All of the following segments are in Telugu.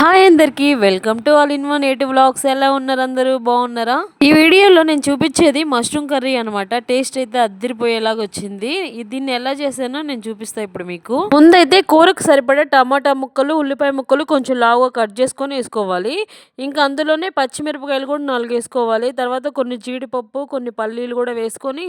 Hi, హాయ్ అందరికి welcome to all in one eight blogs ఎలా ఉన్నారు అందరూ? బాగున్నారా? ఈ వీడియోలో నేను చూపించేది మష్రూమ్ కర్రీ అనమాట టేస్ట్ అయితే అద్దరిపోయేలాగా వచ్చింది. దీన్ని ఎలా చేశానో నేను చూపిస్తా ఇప్పుడు మీకు. ముందైతే కూరకు సరిపడే టమాటా ముక్కలు ఉల్లిపాయ ముక్కలు కొంచెం లావుగా కట్ చేసుకొని వేసుకోవాలి. ఇంకా అందులోనే పచ్చిమిరపకాయలు కూడా నాలుగు వేసుకోవాలి. తర్వాత కొన్ని జీడిపప్పు కొన్ని పల్లీలు కూడా వేసుకొని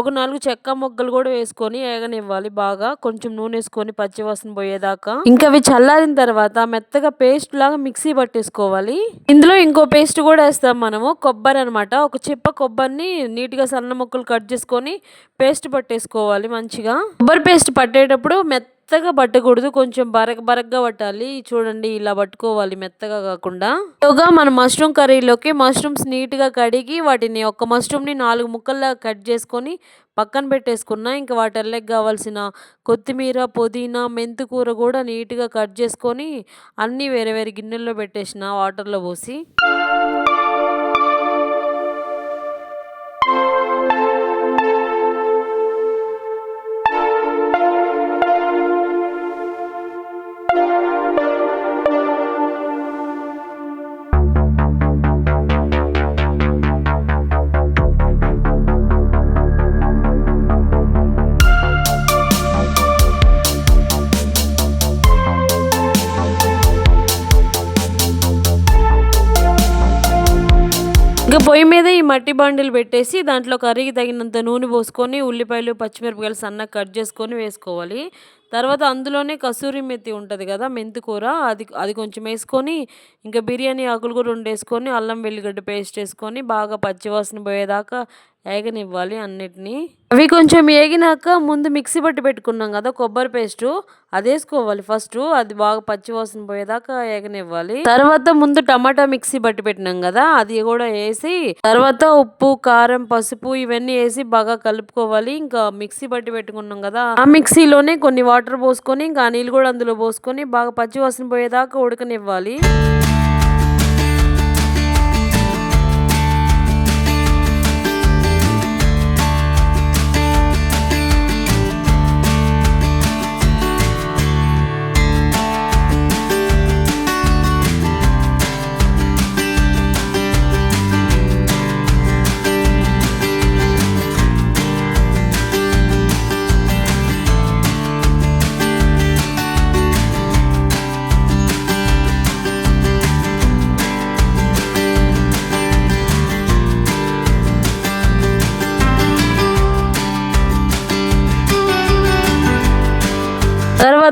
ఒక నాలుగు చెక్క ముక్కలు కూడా వేసుకొని ఏగనివ్వాలి బాగా. కొంచెం నూనె వేసుకొని పచ్చివాసన పోయేదాకా. ఇంకా అవి చల్లారిన తర్వాత మెత్తగా పేస్ట్ బాగా మిక్సీ పట్టేసుకోవాలి. ఇందులో ఇంకో పేస్ట్ కూడా వేస్తాం మనము కొబ్బరి అనమాట ఒక చిప్ప కొబ్బరిని నీట్గా సన్న ముక్కలు కట్ చేసుకొని పేస్ట్ పట్టేసుకోవాలి మంచిగా. కొబ్బరి పేస్ట్ పట్టేటప్పుడు మెత్తగా పట్టకూడదు కొంచెం బరక బరకగా పట్టాలి. చూడండి ఇలా పట్టుకోవాలి మెత్తగా కాకుండా. ఇలాగా మన మష్రూమ్ కర్రీలోకి మష్రూమ్స్ నీట్గా కడిగి వాటిని ఒక మష్రూమ్ని నాలుగు ముక్కల్లా కట్ చేసుకొని పక్కన పెట్టేసుకున్నా ఇంకా వాటర్లకు కావాల్సిన కొత్తిమీర పుదీనా మెంతికూర కూడా నీట్గా కట్ చేసుకొని అన్నీ వేరే వేరే గిన్నెల్లో పెట్టేసిన వాటర్లో పోసి. ఇంకా పొయ్యి మీద ఈ మట్టి బాండిలు పెట్టేసి దాంట్లో కర్రీకి తగినంత నూనె పోసుకొని ఉల్లిపాయలు పచ్చిమిరపకాయలు సన్నగా కట్ చేసుకొని వేసుకోవాలి. తర్వాత అందులోనే కసూరి మెత్తి ఉంటుంది కదా మెంతి కూర. అది అది కొంచెం వేసుకొని ఇంకా బిర్యానీ ఆకులు కూడా రెండు వేసుకొని అల్లం వెల్లిగడ్డ పేస్ట్ వేసుకొని బాగా పచ్చివాసన పోయేదాకా ఏగనివ్వాలి అన్నిటినీ. అవి కొంచెం ఏగినాక ముందు మిక్సీ పట్టి పెట్టుకున్నాం కదా కొబ్బరి పేస్ట్. అది వేసుకోవాలి ఫస్ట్. అది బాగా పచ్చివాసన పోయేదాకా ఏగనివ్వాలి. తర్వాత ముందు టమాటా మిక్సీ పట్టి పెట్టినాం కదా అది కూడా వేసి తర్వాత ఉప్పు కారం పసుపు ఇవన్నీ వేసి బాగా కలుపుకోవాలి. ఇంకా మిక్సీ పట్టి పెట్టుకున్నాం కదా ఆ మిక్సీలోనే కొన్ని వాటర్ పోసుకొని ఇంకా నీళ్ళు కూడా అందులో పోసుకొని బాగా పచ్చి వాసన పోయేదాకా ఉడకనివ్వాలి.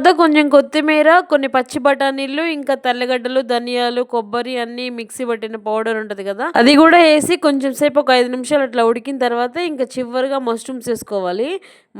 తర్వాత కొంచెం కొత్తిమీర కొన్ని పచ్చి బఠానీలు ఇంకా తెల్లగడ్డలు ధనియాలు కొబ్బరి అన్ని మిక్సీ పట్టిన పౌడర్ ఉంటుంది కదా. అది కూడా వేసి కొంచెం సేపు ఒక ఐదు నిమిషాలు అట్లా ఉడికిన తర్వాత ఇంకా చివరిగా మష్రూమ్స్ వేసుకోవాలి.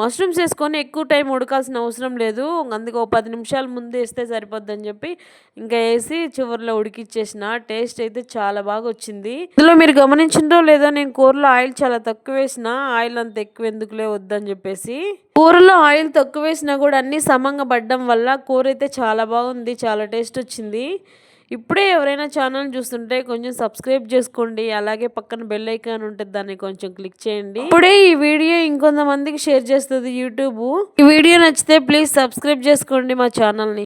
మష్రూమ్స్ వేసుకొని ఎక్కువ టైం ఉడకాల్సిన అవసరం లేదు. అందుకే ఒక పది నిమిషాలు ముందు వేస్తే సరిపోద్దని చెప్పి ఇంకా వేసి చివరిలో ఉడికిచ్చేసిన. టేస్ట్ అయితే చాలా బాగా వచ్చింది. ఇందులో మీరు గమనించిందో లేదో నేను కూరలో ఆయిల్ చాలా తక్కువ వేసిన ఆయిల్ అంత ఎక్కువ ఎందుకులే వద్దని చెప్పేసి. కూరలో ఆయిల్ తక్కువ వేసినా కూడా అన్నీ సమంగా పడ్డం వల్ల కూర అయితే చాలా బాగుంది చాలా టేస్ట్ వచ్చింది. ఇప్పుడే ఎవరైనా ఛానల్ చూస్తుంటే కొంచెం సబ్స్క్రైబ్ చేసుకోండి అలాగే పక్కన బెల్ ఐకాన్ ఉంటుంది దాన్ని కొంచెం క్లిక్ చేయండి. ఇప్పుడే ఈ వీడియో ఇంకొంతమందికి షేర్ చేస్తుంది యూట్యూబ్. ఈ వీడియో నచ్చితే ప్లీజ్ సబ్స్క్రైబ్ చేసుకోండి మా ఛానల్ని.